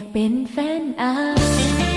อยากเป็นแฟนอา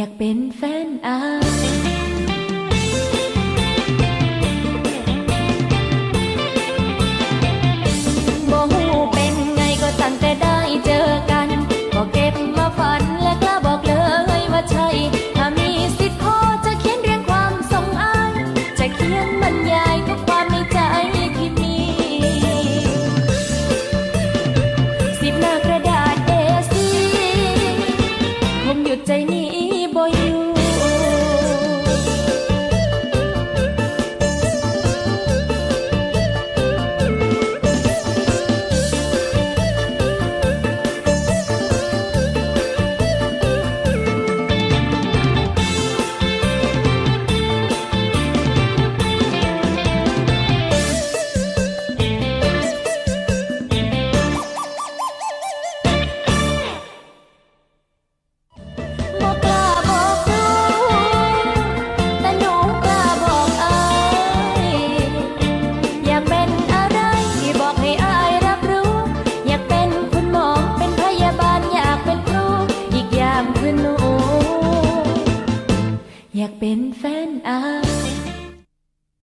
อยากเป็นแฟนอาย